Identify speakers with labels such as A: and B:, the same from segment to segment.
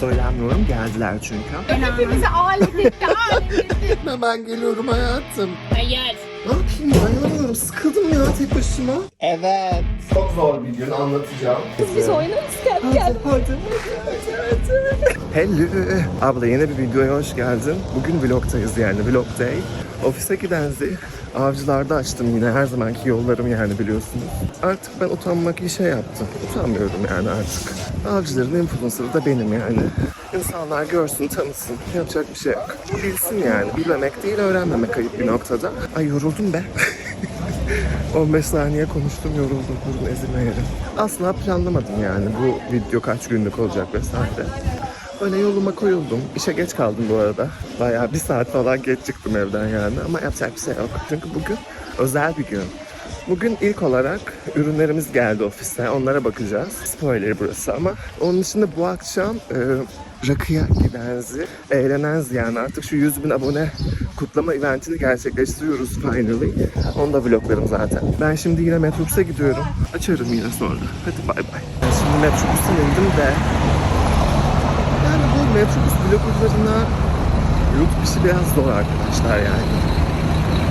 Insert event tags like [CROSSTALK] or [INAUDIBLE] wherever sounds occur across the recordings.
A: söylenmiyorum. Geldiler çünkü.
B: Hepimizi alet etti, alet etti. [LAUGHS]
A: Hemen geliyorum hayatım.
B: Hayır.
A: Ne yapayım dayanamıyorum. Sıkıldım ya tek başıma. Evet. Çok zor bir gün anlatacağım.
B: Biz oynarız gel gel.
A: Hadi Hello. Abla yeni bir videoya hoş geldin. Bugün vlogtayız yani vlog day. Ofise giden zil. Avcılarda açtım yine her zamanki yollarım yani biliyorsunuz. Artık ben utanmak işe yaptım. Utanmıyorum yani artık. Avcıların influencer'ı da benim yani. İnsanlar görsün, tanısın. Yapacak bir şey yok. Bilsin yani. Bilmemek değil, öğrenmemek ayıp bir noktada. Ay yoruldum be. [LAUGHS] 15 saniye konuştum yoruldum durun ezilme yerim. Asla planlamadım yani bu video kaç günlük olacak vesaire. Öyle yoluma koyuldum. İşe geç kaldım bu arada. Bayağı bir saat falan geç çıktım evden yani ama yapacak bir şey yok. Çünkü bugün özel bir gün. Bugün ilk olarak ürünlerimiz geldi ofise. Onlara bakacağız. Spoiler burası ama. Onun dışında bu akşam e, rakıya gidenzi, eğlenenzi yani artık şu 100 bin abone kutlama eventini gerçekleştiriyoruz finally. Onu da vloglarım zaten. Ben şimdi yine Metrobüs'e gidiyorum. Açarım yine sonra. Hadi bay bay. Şimdi Metrobüs'e indim de yani bu Metrobüs vloglarına işi biraz zor arkadaşlar yani.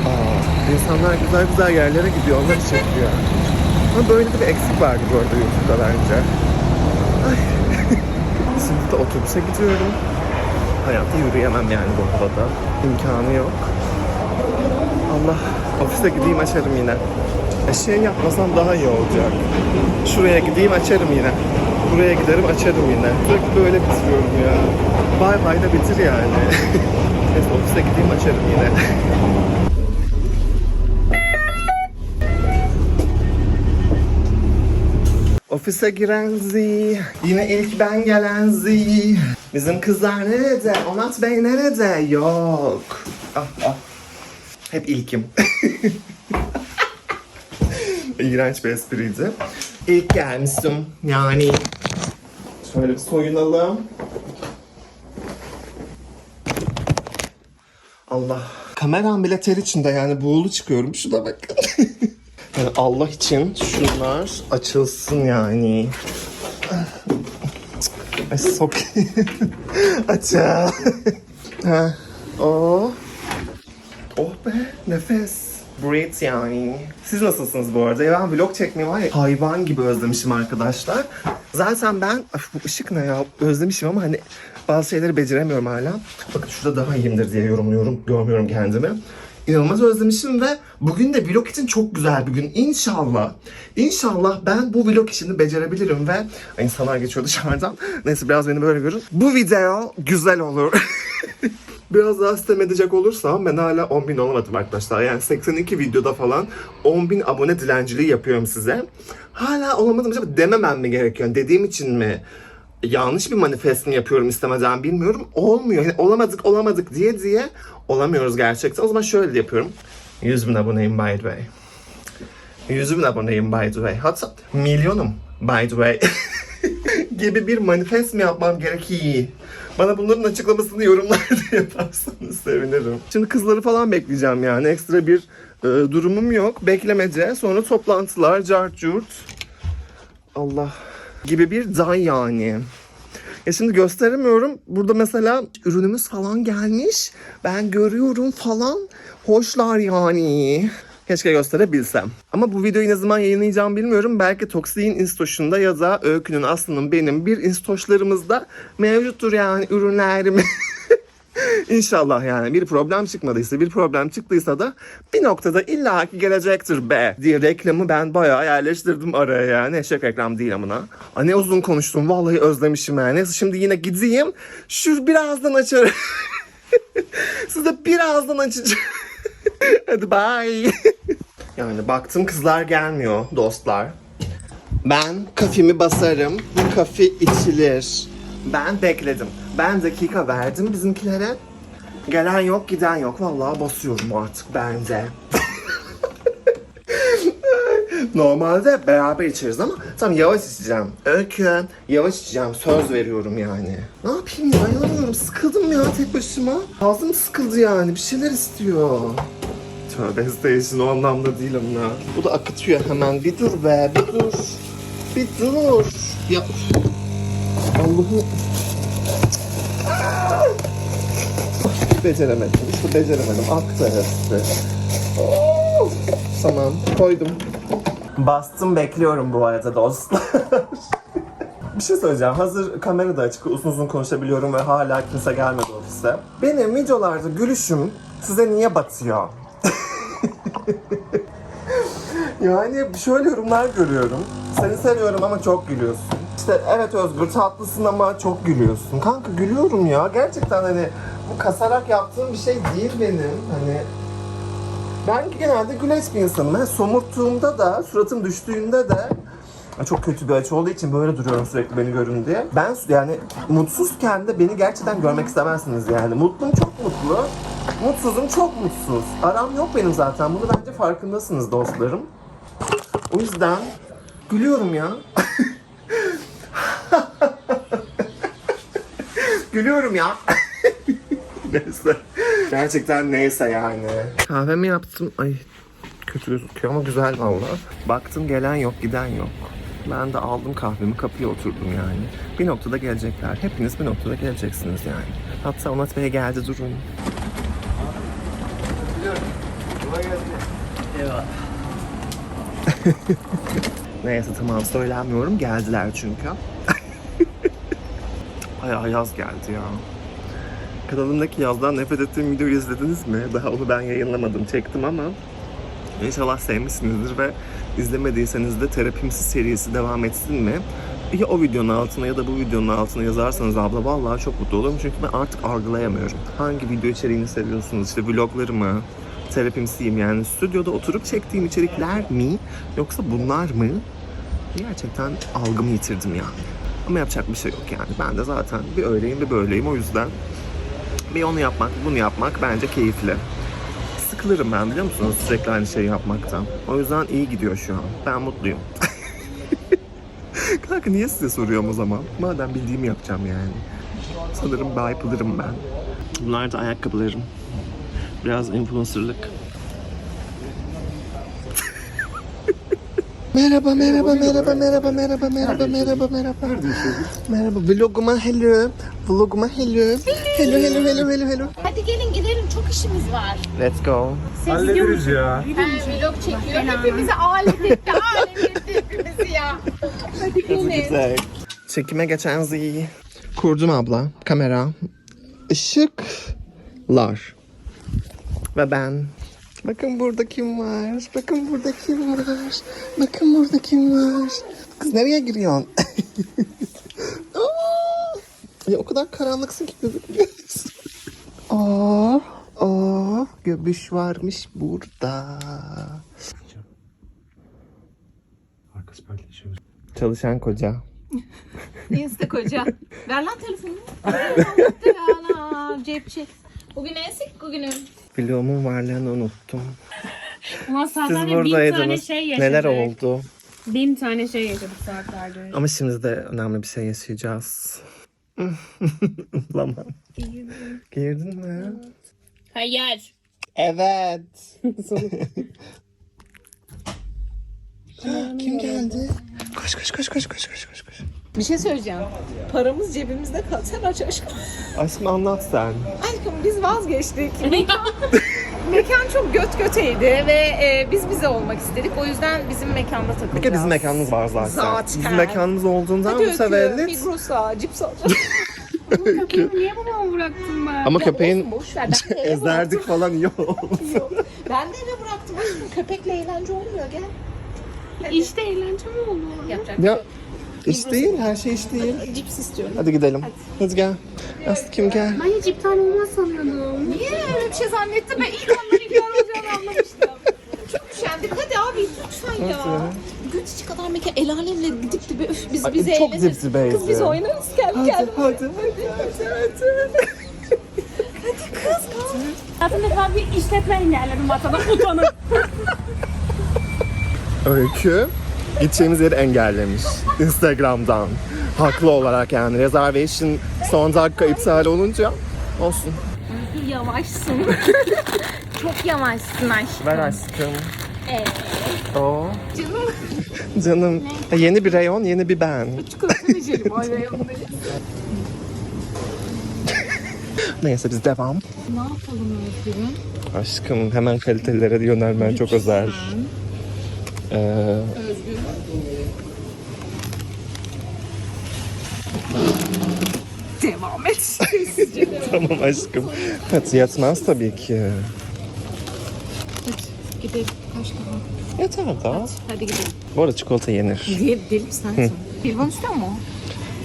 A: Aa, insanlar güzel güzel yerlere gidiyor, onları çekiyor. Ama böyle de bir eksik vardı bu arada YouTube'da bence. Ay. [LAUGHS] Şimdi de otobüse gidiyorum. Hayatta yürüyemem yani bu havada. İmkanı yok. Allah, ofise gideyim açarım yine. E şey yapmasam daha iyi olacak. Şuraya gideyim açarım yine. Buraya giderim açarım yine. Sürekli böyle bitiriyorum ya. Bay bay da bitir yani. [LAUGHS] Neyse ofise gideyim açarım yine. [LAUGHS] Ofise giren Z, yine ilk ben gelen Z. Bizim kızlar nerede? Onat Bey nerede? Yok. Ah ah. Hep ilkim. [LAUGHS] İğrenç bir espriydi. İlk gelmiştim yani. Şöyle bir soyunalım. Allah. Kameram bile ter içinde yani buğulu çıkıyorum. Şuna bakın. [LAUGHS] yani Allah için şunlar açılsın yani. Ay sok. [LAUGHS] Açıl. ha. Oh. Oh be nefes. Breathe yani. Siz nasılsınız bu arada? Ya ben vlog çekmeyi var ya hayvan gibi özlemişim arkadaşlar. Zaten ben Ay, bu ışık ne ya özlemişim ama hani bazı şeyleri beceremiyorum hala. Bakın şurada daha iyiyimdir diye yorumluyorum. Görmüyorum kendimi. İnanılmaz özlemişim ve bugün de vlog için çok güzel bir gün. İnşallah, inşallah ben bu vlog işini becerebilirim ve Ay, insanlar geçiyor dışarıdan. [LAUGHS] Neyse biraz beni böyle görün. Bu video güzel olur. [LAUGHS] Biraz daha sistem edecek olursam ben hala 10 bin olamadım arkadaşlar. Yani 82 videoda falan 10 bin abone dilenciliği yapıyorum size. Hala olamadım acaba dememem mi gerekiyor? Dediğim için mi? Yanlış bir manifest mi yapıyorum istemeden bilmiyorum. Olmuyor. Yani olamadık olamadık diye diye olamıyoruz gerçekten. O zaman şöyle yapıyorum. 100 bin aboneyim by the way. 100 bin aboneyim by the way. Hatta milyonum by the way. [LAUGHS] gibi bir manifest mi yapmam gerekiyor? Bana bunların açıklamasını yorumlarda [LAUGHS] yaparsanız sevinirim. Şimdi kızları falan bekleyeceğim yani. Ekstra bir e, durumum yok. Beklemece. Sonra toplantılar, cart curt. Allah. Gibi bir day yani. Ya şimdi gösteremiyorum. Burada mesela ürünümüz falan gelmiş. Ben görüyorum falan. Hoşlar yani. Keşke gösterebilsem. Ama bu videoyu ne zaman yayınlayacağım bilmiyorum. Belki Toksi'nin instoşunda ya da Öykü'nün Aslı'nın benim bir instoşlarımızda mevcuttur yani ürünlerim. [LAUGHS] [LAUGHS] İnşallah yani bir problem çıkmadıysa, bir problem çıktıysa da bir noktada illaki gelecektir be diye reklamı ben bayağı yerleştirdim araya yani. Eşek reklam değil amına. Ay ne uzun konuştum vallahi özlemişim yani. Neyse şimdi yine gideyim. Şu birazdan açarım. [LAUGHS] Size birazdan açacağım. [LAUGHS] Hadi bye. yani baktım kızlar gelmiyor dostlar. Ben kafemi basarım. Bu kafi içilir. Ben bekledim. Ben dakika verdim bizimkilere. Gelen yok, giden yok. Vallahi basıyorum artık ben de. [LAUGHS] Normalde beraber içeriz ama tam yavaş içeceğim. Öykü, yavaş içeceğim. Söz veriyorum yani. Ne yapayım dayanamıyorum. Sıkıldım ya tek başıma. Ağzım sıkıldı yani. Bir şeyler istiyor. Tövbe station o anlamda değil ama. Bu da akıtıyor hemen. Bir dur be, bir dur. Bir dur. Ya Allah'ım. Beceremedim. İşte beceremedim. Aktı hepsi. Oo, Tamam koydum. Bastım bekliyorum bu arada dostlar. [LAUGHS] Bir şey söyleyeceğim. Hazır kamera da açık, uzun uzun konuşabiliyorum ve hala kimse gelmedi ofise. Benim videolarda gülüşüm size niye batıyor? [LAUGHS] yani şöyle yorumlar görüyorum. Seni seviyorum ama çok gülüyorsun. İşte evet Özgür tatlısın ama çok gülüyorsun. Kanka gülüyorum ya. Gerçekten hani bu kasarak yaptığım bir şey değil benim. Hani ben genelde güleç bir insanım. Ben somurttuğumda da, suratım düştüğünde de çok kötü bir açı olduğu için böyle duruyorum sürekli beni görün diye. Ben yani mutsuzken de beni gerçekten görmek istemezsiniz yani. Mutluyum çok mutlu. Mutsuzum çok mutsuz. Aram yok benim zaten. Bunu bence farkındasınız dostlarım. O yüzden gülüyorum ya. gülüyorum ya. neyse. Gerçekten neyse yani. Kahvemi yaptım. Ay kötü gözüküyor ama güzel valla. Baktım gelen yok giden yok. Ben de aldım kahvemi kapıya oturdum yani. Bir noktada gelecekler. Hepiniz bir noktada geleceksiniz yani. Hatta Onat Bey geldi durun. Neyse tamam söylenmiyorum. Geldiler çünkü. [LAUGHS] Bayağı yaz geldi ya. Kanalımdaki yazdan nefret ettiğim videoyu izlediniz mi? Daha onu ben yayınlamadım, çektim ama İnşallah sevmişsinizdir ve izlemediyseniz de terapimsiz serisi devam etsin mi? Ya o videonun altına ya da bu videonun altına yazarsanız abla vallahi çok mutlu olurum çünkü ben artık algılayamıyorum. Hangi video içeriğini seviyorsunuz? İşte vlogları mı? Terapimsiyim yani stüdyoda oturup çektiğim içerikler mi? Yoksa bunlar mı? Gerçekten algımı yitirdim yani. Ama yapacak bir şey yok yani. Ben de zaten bir öyleyim bir böyleyim o yüzden bir onu yapmak, bunu yapmak bence keyifli sıkılırım ben biliyor musunuz sürekli aynı şeyi yapmaktan. O yüzden iyi gidiyor şu an. Ben mutluyum. [LAUGHS] Kanka niye size soruyorum o zaman? Madem bildiğimi yapacağım yani. Sanırım bipolar'ım ben. Bunlar da ayakkabılarım. Biraz influencerlık. [LAUGHS] Merhaba, merhaba, merhaba, merhaba, merhaba, merhaba, merhaba, merhaba. Merhaba, vloguma hello. Vloguma hello. Hello, hello, hello, hello, hello.
B: Hadi gelin gidelim çok işimiz var.
A: Let's go.
C: Hallederiz ya.
B: Ha, vlog çekiyor. Hepimizi alet etti. Alet etti hepimizi ya. Hadi gelin.
A: Çekime geçen Z'yi kurdum abla. Kamera, ışıklar ve ben. Bakın burada kim var? Bakın burada kim var? Bakın burada kim var? Kız nereye giriyorsun? [LAUGHS] Aa! ya o kadar karanlıksın ki gözükmüyorsun. Aa, aa, göbüş varmış burada.
C: Arkası paylaşıyoruz.
A: Çalışan koca.
B: Insta koca. [LAUGHS] Ver lan telefonu. [LAUGHS] Ver lan cepçi. Bugün ensik bugünüm.
A: Vlogumun varlığını unuttum.
D: Ulan
A: Siz
D: saatlerce bin tane
A: buradaydınız.
D: şey yaşadık.
A: Neler oldu?
D: Bin tane şey yaşadık saatlerce.
A: Ama şimdi de önemli bir şey yaşayacağız. Ulan Girdin mi?
D: Hayır.
A: Evet. [LAUGHS] Kim geldi? Koş koş koş koş koş koş koş.
B: Bir şey söyleyeceğim. Paramız cebimizde kal. Sen aç aşkım.
A: Aşkım anlat sen.
B: Aşkım biz vazgeçtik. [LAUGHS] Mekan, mekan çok göt göteydi ve e, biz bize olmak istedik. O yüzden bizim mekanda takılacağız.
A: Bir kere bizim mekanımız var zaten.
B: Zaten.
A: Bizim mekanımız olduğundan
B: Hadi
A: bu sefer
B: öpüyorum. Migros'a, cips alacağız. [LAUGHS]
D: Köpeğimi niye babama bıraktın ben?
A: Ama
B: Ya
A: köpeğin
B: boş ver. Ben de [LAUGHS] eve
A: ezerdik falan iyi oldu.
B: bıraktım. Ben de eve bıraktım. Aşkım köpekle eğlence olmuyor. Gel.
D: İşte eğlence mi oldu?
B: Yapacak
A: ya iş değil, her şey iş değil.
B: Cips istiyorum.
A: Hadi gidelim. Hadi gel. Aslı kim gel?
D: Ben hiç iptal olmaz sanıyordum.
B: Niye öyle bir şey zannettim? Ben ilk andan iptal olacağını anlamıştım. Çok üşendik. Hadi abi lütfen ya. Göt içi kadar mekan el alemle gidip de öf biz
A: Ay,
B: bize
A: çok
B: eğleniriz.
A: zipzibeydi.
B: Kız biz oynarız gel
A: Hadi
B: gel.
A: hadi hadi hadi hadi.
D: Zaten defa bir işletme engelledim masada utanıp.
A: Öykü gideceğimiz yeri engellemiş Instagram'dan. Haklı olarak yani reservation son dakika iptal olunca olsun.
D: Yavaşsın. [LAUGHS] Çok yavaşsın aşkım.
A: Ver aşkım.
D: Evet.
A: Oo. Canım. Canım. Ha, Yeni bir reyon, yeni bir ben. [LAUGHS] Neyse biz devam.
B: Ne yapalım Özgür'üm?
A: Aşkım hemen kalitelilere yönelmen çok özel. Ee,
B: Özgür. Devam et.
A: Tamam aşkım. Hadi yatmaz tabii ki.
B: Hadi gidelim. Kaç daha?
A: Yeter daha.
B: Hadi gidelim.
A: Bu arada çikolata yenir.
B: Diye deli sen sen. Helvan istiyor mu?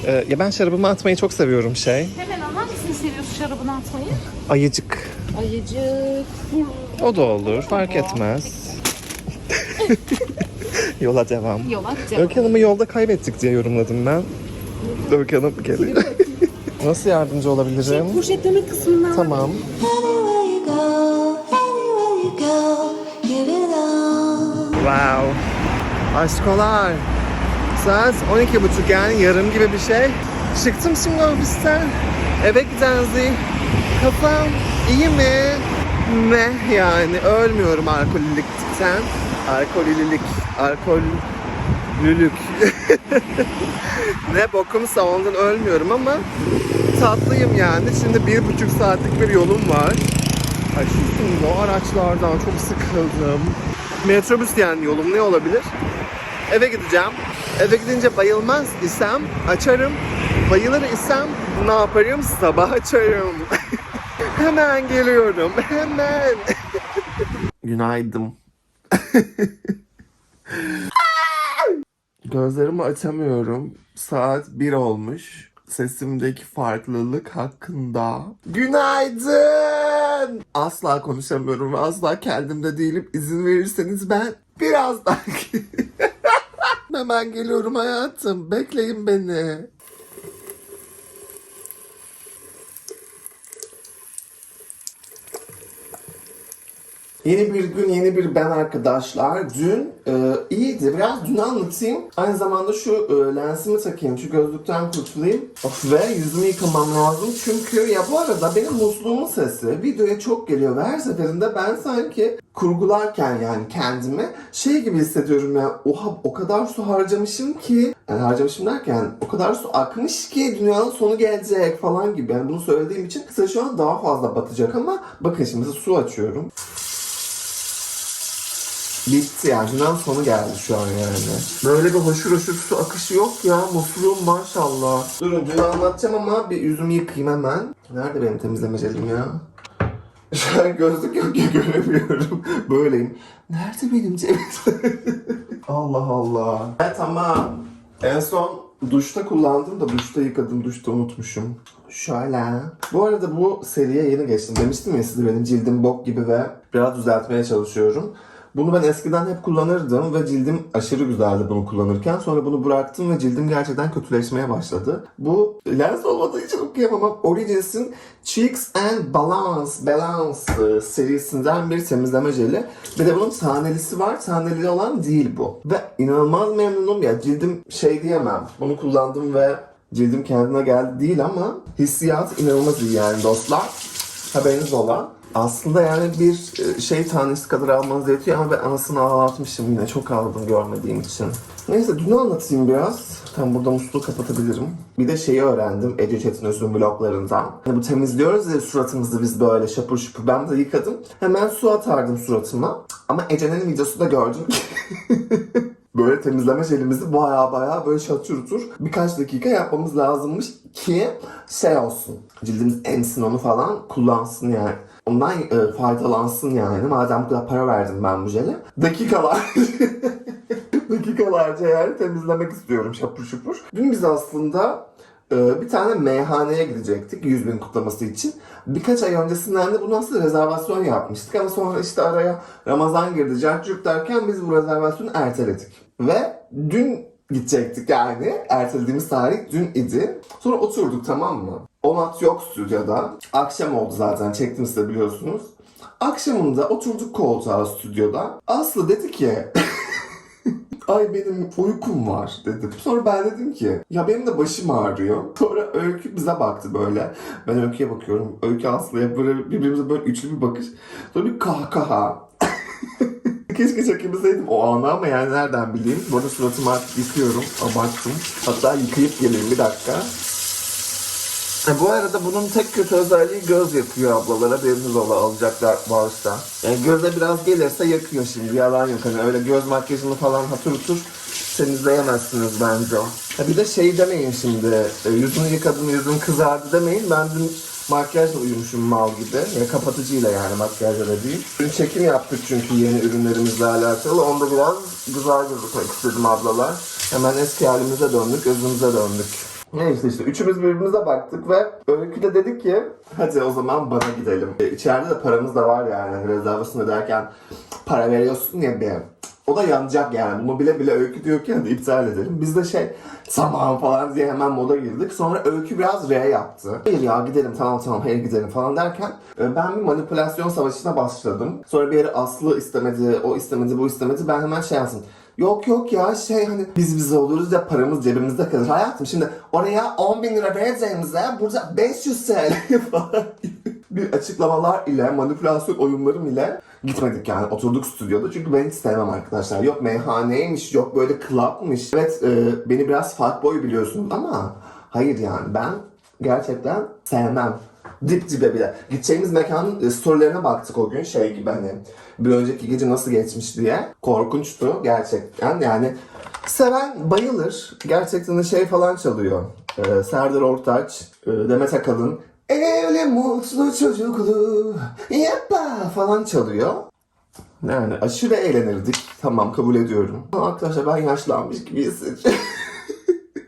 A: Ee, ya ben şarabımı atmayı çok seviyorum şey.
B: Hemen. Hangisini seviyorsun şarabını atmayı?
A: Ayıcık.
B: Ayıcık.
A: O da olur. Fark etmez. [LAUGHS] Yola devam.
B: Yola devam.
A: Öykü Hanım'ı yolda kaybettik diye yorumladım ben. Öykü Hanım geliyor. Nasıl yardımcı olabilirim?
D: Poşetleme kısmından
A: Tamam. Wow. Aşkolar. Saat 12.30 yani yarım gibi bir şey. Çıktım şimdi ofisten. Eve gideceğiz. Kafam iyi mi? Ne yani ölmüyorum alkollülükten. Alkollülük. Alkollülük. [LAUGHS] ne bokumsa ondan ölmüyorum ama tatlıyım yani. Şimdi bir buçuk saatlik bir yolum var. Ay şu o araçlardan çok sıkıldım. Metrobüs yani yolum ne olabilir? Eve gideceğim. Eve gidince bayılmaz isem açarım. Bayılır isem ne yaparım? Sabah açarım. [LAUGHS] Hemen geliyorum. Hemen. [LAUGHS] Günaydın. [LAUGHS] Gözlerimi açamıyorum. Saat 1 olmuş. Sesimdeki farklılık hakkında. Günaydın. Asla konuşamıyorum ve asla kendimde değilim. İzin verirseniz ben birazdan [LAUGHS] Hemen geliyorum hayatım. Bekleyin beni. Yeni bir gün, yeni bir ben arkadaşlar. Dün e, iyiydi. Biraz dün anlatayım. Aynı zamanda şu e, lensimi takayım, şu gözlükten kurtulayım. Of, ve yüzümü yıkamam lazım. Çünkü ya bu arada benim musluğumun sesi videoya çok geliyor. Ve her seferinde ben sanki kurgularken yani kendimi şey gibi hissediyorum ya. Oha o kadar su harcamışım ki. Yani harcamışım derken o kadar su akmış ki dünyanın sonu gelecek falan gibi. Yani bunu söylediğim için size şu an daha fazla batacak ama bakın şimdi su açıyorum. Bitti yani. Dünyanın sonu geldi şu an yani. Böyle bir hoşur hoşur su akışı yok ya. Musluğum maşallah. Durun dün anlatacağım ama bir yüzümü yıkayayım hemen. Nerede benim temizleme jelim ya? Şu an gözlük yok ya göremiyorum. [LAUGHS] Böyleyim. Nerede benim cebim? [LAUGHS] Allah Allah. Evet tamam. En son duşta kullandım da duşta yıkadım. Duşta unutmuşum. Şöyle. Bu arada bu seriye yeni geçtim. Demiştim ya size benim cildim bok gibi ve biraz düzeltmeye çalışıyorum. Bunu ben eskiden hep kullanırdım ve cildim aşırı güzeldi bunu kullanırken. Sonra bunu bıraktım ve cildim gerçekten kötüleşmeye başladı. Bu lens olmadığı için okuyamam ama Origins'in Cheeks and Balance, Balance e, serisinden bir temizleme jeli. Bir de bunun tanelisi var. Taneli olan değil bu. Ve inanılmaz memnunum ya. Cildim şey diyemem. Bunu kullandım ve cildim kendine geldi değil ama hissiyat inanılmaz iyi yani dostlar. Haberiniz olan. Aslında yani bir e, şey tanesi kadar almanız yetiyor ama ben anasını ağlatmışım yine çok aldım görmediğim için. Neyse dün anlatayım biraz. Tam burada musluğu kapatabilirim. Bir de şeyi öğrendim Ece Çetinöz'ün bloglarından. Hani bu temizliyoruz ya suratımızı biz böyle şapur şupur. Ben de yıkadım. Hemen su atardım suratıma. Ama Ece'nin videosu da gördüm. [LAUGHS] böyle temizleme jelimizi baya baya böyle şatırtur birkaç dakika yapmamız lazımmış ki şey olsun. Cildimiz emsin onu falan kullansın yani. Ondan e, faydalansın yani. Madem bu kadar para verdim ben bu jele. Dakikalar. [LAUGHS] dakikalarca yani temizlemek istiyorum şapur şupur. Dün biz aslında bir tane meyhaneye gidecektik 100 bin kutlaması için. Birkaç ay öncesinden de bunu aslında rezervasyon yapmıştık ama sonra işte araya Ramazan girdi, cartçuk derken biz bu rezervasyonu erteledik. Ve dün gidecektik yani. Ertelediğimiz tarih dün idi. Sonra oturduk tamam mı? Onat yok stüdyoda. Akşam oldu zaten çektim size biliyorsunuz. Akşamında oturduk koltuğa stüdyoda. Aslı dedi ki [LAUGHS] Ay benim uykum var dedim. Sonra ben dedim ki ya benim de başım ağrıyor. Sonra Öykü bize baktı böyle. Ben Öykü'ye bakıyorum. Öykü Aslı'ya böyle birbirimize böyle üçlü bir bakış. Sonra bir kahkaha. [LAUGHS] Keşke çekebilseydim o anı ama yani nereden bileyim. Bu arada suratımı artık yıkıyorum. Abarttım. Hatta yıkayıp geleyim bir dakika. E, bu arada bunun tek kötü özelliği göz yakıyor ablalara. Haberiniz ola alacaklar varsa. Yani göze biraz gelirse yakıyor şimdi. Yalan yok. Hani öyle göz makyajını falan hatır hutur temizleyemezsiniz bence o. Ha bir de şey demeyin şimdi. E, yüzünü yıkadım yüzün kızardı demeyin. Ben dün makyajla uyumuşum mal gibi. Ya kapatıcıyla yani makyajla da değil. Dün çekim yaptık çünkü yeni ürünlerimizle alakalı. Onda biraz güzel gözükmek istedim ablalar. Hemen eski halimize döndük, özümüze döndük. Neyse işte üçümüz birbirimize baktık ve Öykü de dedik ki hadi o zaman bana gidelim. E, içeride de paramız da var yani hani rezervasyon öderken para veriyorsun ya bir. O da yanacak yani. Bunu bile bile Öykü diyor ki hadi iptal edelim. Biz de şey tamam falan diye hemen moda girdik. Sonra Öykü biraz R yaptı. Hayır ya gidelim tamam tamam hayır gidelim falan derken e, ben bir manipülasyon savaşına başladım. Sonra bir yere Aslı istemedi, o istemedi, bu istemedi. Ben hemen şey yazdım. Yok yok ya şey hani biz bize oluruz ya paramız cebimizde kalır. Hayatım şimdi oraya 10 bin lira vereceğimize burada 500 TL [LAUGHS] falan bir açıklamalar ile manipülasyon oyunlarım ile gitmedik yani oturduk stüdyoda çünkü ben hiç sevmem arkadaşlar. Yok meyhaneymiş yok böyle clubmış. Evet e, beni biraz fuckboy biliyorsunuz ama hayır yani ben gerçekten sevmem. Dip dibe bile. Gideceğimiz mekanın e, storylerine baktık o gün şey gibi hani bir önceki gece nasıl geçmiş diye. Korkunçtu gerçekten yani. Seven bayılır. Gerçekten şey falan çalıyor. Ee, Serdar Ortaç, e, Demet Akalın. Evli mutlu çocuklu yapma falan çalıyor. Yani aşırı eğlenirdik. Tamam kabul ediyorum. Arkadaşlar ben yaşlanmış gibi hissediyorum.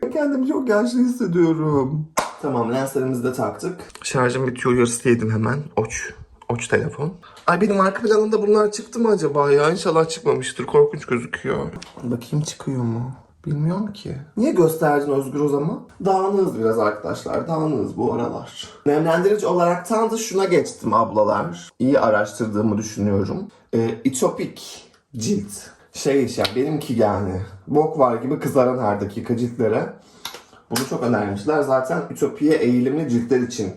A: [LAUGHS] Kendimi çok yaşlı hissediyorum. Tamam lenslerimizi de taktık. Şarjım bitiyor yarısı yedim hemen. Oç. Oç telefon. Ay benim arka planında bunlar çıktı mı acaba ya? İnşallah çıkmamıştır. Korkunç gözüküyor. Bakayım çıkıyor mu? Bilmiyorum ki. Niye gösterdin Özgür o zaman? Dağınığız biraz arkadaşlar. Dağınığız bu aralar. Nemlendirici olaraktan da şuna geçtim ablalar. İyi araştırdığımı düşünüyorum. Ee, İtopik cilt. Şey işte benimki yani. Bok var gibi kızaran her dakika ciltlere. Bunu çok önermişler. Zaten Ütopya eğilimli ciltler için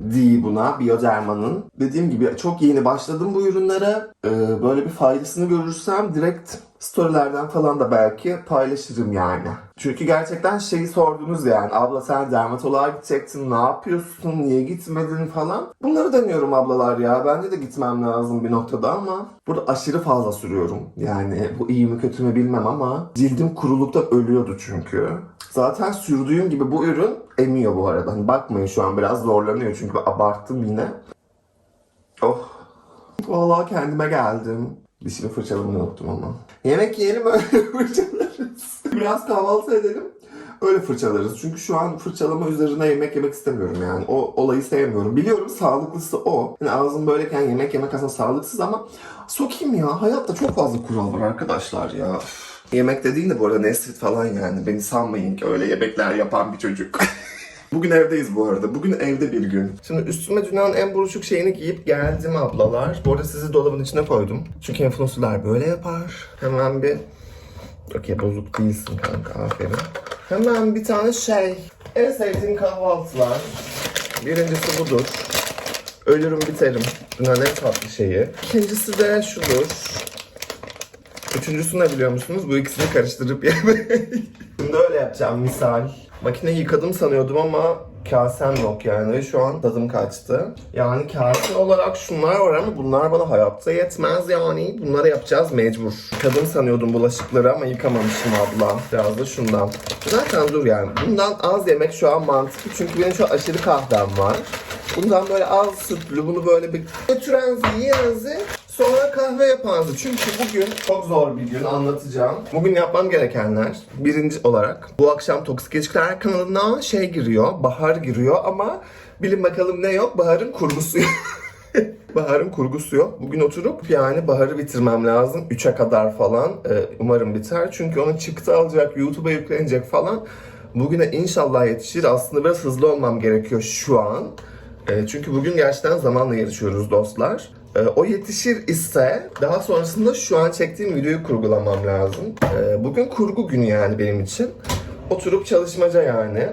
A: değil buna Bioderma'nın. Dediğim gibi çok yeni başladım bu ürünlere. Ee, böyle bir faydasını görürsem direkt storylerden falan da belki paylaşırım yani. Çünkü gerçekten şeyi sordunuz yani. Abla sen dermatoloğa gidecektin. Ne yapıyorsun? Niye gitmedin falan. Bunları deniyorum ablalar ya. Bence de gitmem lazım bir noktada ama burada aşırı fazla sürüyorum. Yani bu iyi mi kötü mü bilmem ama cildim kuruluktan ölüyordu çünkü. Zaten sürdüğüm gibi bu ürün emiyor bu arada. Hani bakmayın şu an biraz zorlanıyor çünkü abarttım yine. Oh. Vallahi kendime geldim. Dişimi fırçalamayı unuttum ama. Yemek yiyelim [LAUGHS] öyle fırçalarız. Biraz kahvaltı edelim. Öyle fırçalarız. Çünkü şu an fırçalama üzerine yemek yemek istemiyorum yani. O olayı sevmiyorum. Biliyorum sağlıklısı o. Yani ağzım böyleyken yemek yemek aslında sağlıksız ama sokayım ya. Hayatta çok fazla kural var arkadaşlar ya. Yemek dediğin de bu arada Nesrit falan yani. Beni sanmayın ki öyle yemekler yapan bir çocuk. [LAUGHS] Bugün evdeyiz bu arada. Bugün evde bir gün. Şimdi üstüme dünyanın en buruşuk şeyini giyip geldim ablalar. Bu arada sizi dolabın içine koydum. Çünkü influencerlar böyle yapar. Hemen bir... Okey bozuk değilsin kanka aferin. Hemen bir tane şey. En sevdiğim kahvaltılar. Birincisi budur. Ölürüm biterim. Dünyanın en tatlı şeyi. İkincisi de şudur. Üçüncüsü ne biliyor musunuz? Bu ikisini karıştırıp yemek. [LAUGHS] Şimdi öyle yapacağım misal. Makineyi yıkadım sanıyordum ama kasem yok yani. Şu an tadım kaçtı. Yani kase olarak şunlar var ama bunlar bana hayatta yetmez yani. Bunları yapacağız mecbur. Yıkadım sanıyordum bulaşıkları ama yıkamamışım abla. Biraz da şundan. Zaten dur yani. Bundan az yemek şu an mantıklı. Çünkü benim şu aşırı kahvem var. Bundan böyle az sütlü, bunu böyle bir götürenzi, yiyenzi, sonra kahve yapanzi. Çünkü bugün çok zor bir gün anlatacağım. Bugün yapmam gerekenler birinci olarak bu akşam Toksik İlişkiler kanalına şey giriyor, Bahar giriyor ama bilin bakalım ne yok, Bahar'ın kurgusu. [LAUGHS] Bahar'ın kurgusu yok. Bugün oturup yani Bahar'ı bitirmem lazım. 3'e kadar falan. Ee, umarım biter. Çünkü onun çıktı alacak, YouTube'a yüklenecek falan. Bugüne inşallah yetişir. Aslında biraz hızlı olmam gerekiyor şu an. E, çünkü bugün gerçekten zamanla yarışıyoruz dostlar. E, o yetişir ise daha sonrasında şu an çektiğim videoyu kurgulamam lazım. E, bugün kurgu günü yani benim için. Oturup çalışmaca yani.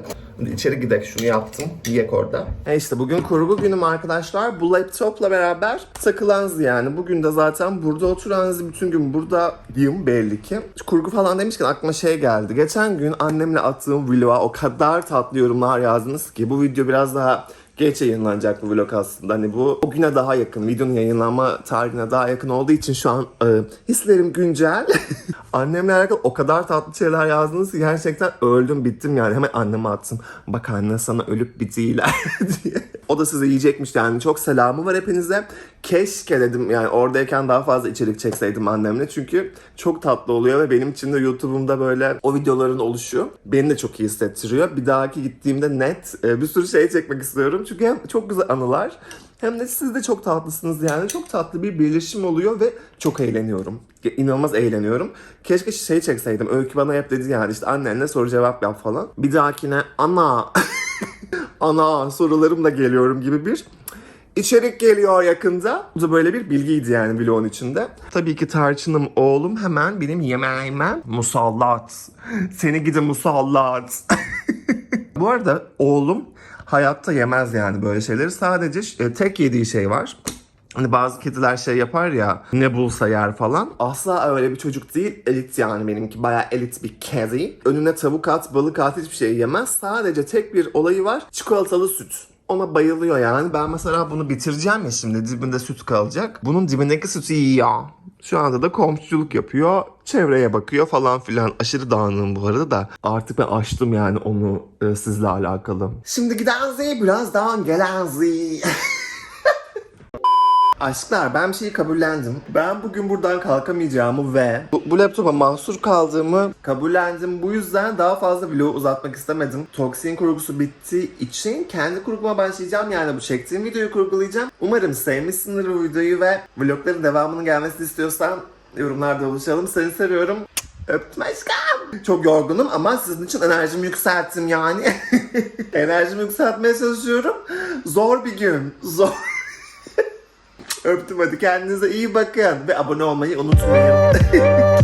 A: İçeri gidelim şunu yaptım. Yiyek orada. E işte bugün kurgu günüm arkadaşlar. Bu laptopla beraber takılanız yani. Bugün de zaten burada oturanız bütün gün buradayım belli ki. Kurgu falan demişken aklıma şey geldi. Geçen gün annemle attığım vloga o kadar tatlı yorumlar yazdınız ki bu video biraz daha geç yayınlanacak bu vlog aslında. Hani bu o güne daha yakın, videonun yayınlanma tarihine daha yakın olduğu için şu an e, hislerim güncel. [LAUGHS] Annemle alakalı o kadar tatlı şeyler yazdınız ki gerçekten öldüm bittim yani. Hemen anneme attım. Bak anne sana ölüp bitiyorlar [LAUGHS] diye. O da size yiyecekmiş yani. Çok selamı var hepinize. Keşke dedim yani oradayken daha fazla içerik çekseydim annemle. Çünkü çok tatlı oluyor ve benim için de YouTube'umda böyle o videoların oluşu beni de çok iyi hissettiriyor. Bir dahaki gittiğimde net e, bir sürü şey çekmek istiyorum. Çünkü hem çok güzel anılar hem de siz de çok tatlısınız yani. Çok tatlı bir birleşim oluyor ve çok eğleniyorum. İnanılmaz eğleniyorum. Keşke şey çekseydim. Öykü bana hep dedi yani işte annenle soru cevap yap falan. Bir dahakine ana [LAUGHS] ana sorularımla geliyorum gibi bir içerik geliyor yakında. Bu da böyle bir bilgiydi yani vlogun içinde. Tabii ki tarçınım oğlum hemen benim yemeğime musallat. [LAUGHS] Seni gidi musallat. [LAUGHS] Bu arada oğlum hayatta yemez yani böyle şeyleri. Sadece e, tek yediği şey var. Hani bazı kediler şey yapar ya ne bulsa yer falan. Asla öyle bir çocuk değil. Elit yani benimki. Bayağı elit bir kedi. Önüne tavuk at, balık at hiçbir şey yemez. Sadece tek bir olayı var. Çikolatalı süt. Ona bayılıyor yani. Ben mesela bunu bitireceğim ya şimdi. Dibinde süt kalacak. Bunun dibindeki sütü yiyor. Şu anda da komşuluk yapıyor. Çevreye bakıyor falan filan. Aşırı dağınığım bu arada da. Artık ben açtım yani onu e, sizle alakalı. Şimdi giden Z birazdan gelen Z. [LAUGHS] Aşklar ben bir şeyi kabullendim. Ben bugün buradan kalkamayacağımı ve bu, bu laptopa mahsur kaldığımı kabullendim. Bu yüzden daha fazla vlogu uzatmak istemedim. Toksin kurgusu bittiği için kendi kurguma başlayacağım. Yani bu çektiğim videoyu kurgulayacağım. Umarım sevmişsindir bu videoyu ve vlogların devamının gelmesini istiyorsan yorumlarda buluşalım. Seni seviyorum. Öptüm aşkım. Çok yorgunum ama sizin için enerjimi yükselttim yani. [LAUGHS] enerjimi yükseltmeye çalışıyorum. Zor bir gün. Zor. Öptüm hadi kendinize iyi bakın ve abone olmayı unutmayın. [LAUGHS]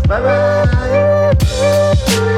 A: bye bye.